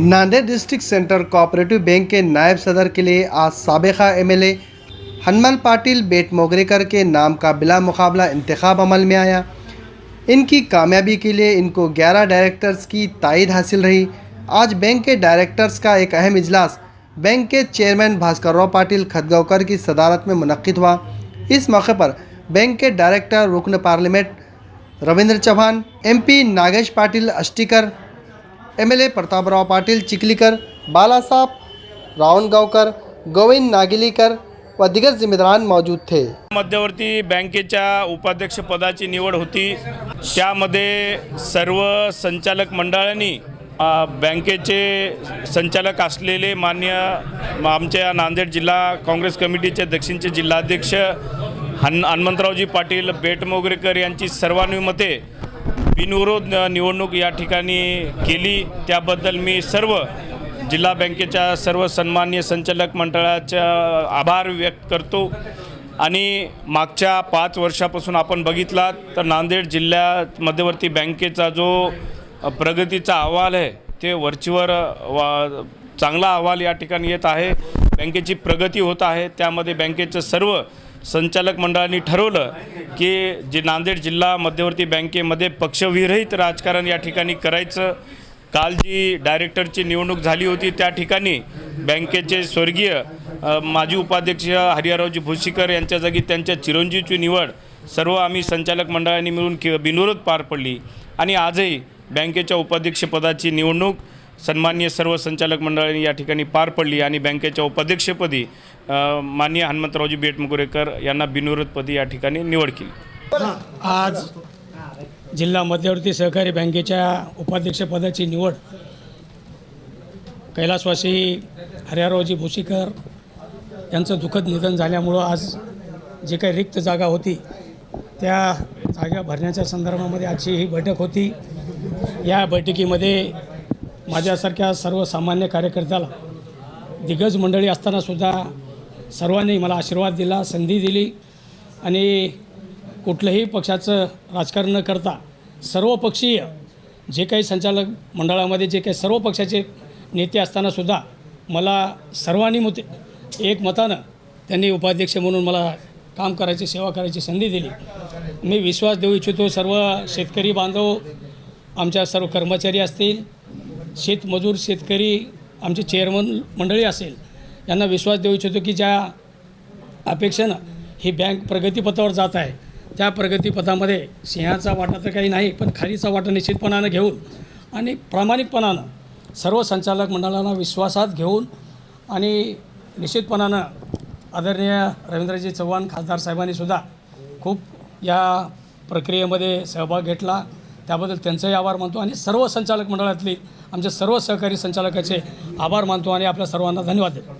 Nanded district centre cooperative bank के नायब सदर के लिए आज सबका एम एमएलए हनमल पाटिल बेट मोगरेकर के नाम का बिला मुकाबला इंतखब अमल में आया। इनकी कामयाबी के लिए इनको 11 डायरेक्टर्स की तायद हासिल रही। आज बैंक के डायरेक्टर्स का एक अहम इजलास, बैंक के चेयरमैन भास्कर राव पाटिल खदगांवकर की सदारत में मुनद हुआ। इस मौके पर बैंक के डायरेक्टर रुकन parliament Ravindra Chauhan MP Nagesh Patil Ashtikar M L A Prataprao Patil Chikhlikar Balasaheb Ravangaonkar Govind Nagilikar व दिगर जिम्मेदारान मौजूद थे। मध्यवर्ती बँकेच्या उपाध्यक्षपदाची निवड होती. त्यामध्ये सर्व संचालक मंडळांनी बँकेचे संचालक असलेले मान्य आमच्या नांदेड जिल्हा काँग्रेस कमिटीचे दक्षिणचे जिल्हाध्यक्ष हन हनुमंतरावजी पाटील बेटमोगरेकर यांची सर्वानुमते बिनविरोध निवडणूक या ठिकाणी केली. त्याबद्दल मी सर्व जिल्हा बँकेच्या सर्व सन्मान्य संचालक मंडळाचा आभार व्यक्त करतो. आणि मागच्या पाच वर्षापासून आपण बघितलात तर नांदेड जिल्ह्यात मध्यवर्ती बँकेचा जो प्रगतीचा अहवाल आहे ते वरचीवर वा चांगला अहवाल या ठिकाणी येत आहे. बँकेची प्रगती होत आहे. त्यामध्ये बँकेचं सर्व संचालक मंडळांनी ठरवलं की जे नांदेड जिल्हा मध्यवर्ती बँकेमध्ये पक्षविरहित राजकारण या ठिकाणी करायचं काल जी डायरेक्टरची निवडणूक झाली होती त्या ठिकाणी बँकेचे स्वर्गीय माजी उपाध्यक्ष हरिहररावजी भोसीकर यांच्या जागी त्यांच्या चिरंजीवची निवड सर्व आम्ही संचालक मंडळांनी मिळून कि बिनविरोध पार पडली. आणि आजही बँकेच्या उपाध्यक्षपदाची निवडणूक सन्मान्य सर्व संचालक मंडळांनी या ठिकाणी पार पडली आणि बँकेच्या उपाध्यक्षपदी माननीय हनुमंतरावजी बेटमुगुरेकर यांना बिनविरोधपदी या ठिकाणी निवड केली. आज जिल्हा मध्यवर्ती सहकारी बँकेच्या उपाध्यक्षपदाची निवड कैलासवासी हरिहररावजी भोसीकर यांचं दुःखद निधन झाल्यामुळं आज जे काही रिक्त जागा होती त्या जागा भरण्याच्या संदर्भामध्ये आजची ही बैठक होती. या बैठकीमध्ये माझ्यासारख्या सर्वसामान्य कार्यकर्त्याला दिग्गज मंडळी असतानासुद्धा सर्वांनी मला आशीर्वाद दिला संधी दिली आणि कुठलंही पक्षाचं राजकारण न करता सर्वपक्षीय जे काही संचालक मंडळामध्ये जे काही सर्व पक्षाचे नेते असतानासुद्धा मला सर्वांनी मते एक मतानं त्यांनी उपाध्यक्ष म्हणून मला काम करायची सेवा करायची संधी दिली. मी विश्वास देऊ इच्छितो सर्व शेतकरी बांधव आमच्या सर्व कर्मचारी असतील शेतमजूर शेतकरी आमचे चेअरमन मंडळी असेल यांना विश्वास देऊ इच्छितो की ज्या अपेक्षेनं ही बँक प्रगतीपथावर जात आहे त्या प्रगतीपथामध्ये सिंहाचा वाटा तर काही नाही पण खालीचा वाटा निश्चितपणानं घेऊन आणि प्रामाणिकपणानं सर्व संचालक मंडळांना विश्वासात घेऊन आणि निश्चितपणानं आदरणीय रवींद्रजी चव्हाण खासदार साहेबांनीसुद्धा खूप या प्रक्रियेमध्ये सहभाग घेतला. त्याबद्दल त्यांचाही आभार मानतो आणि सर्व संचालक मंडळातली आमच्या सर्व सहकारी संचालकाचे आभार मानतो आणि आपल्या सर्वांना धन्यवाद देतो.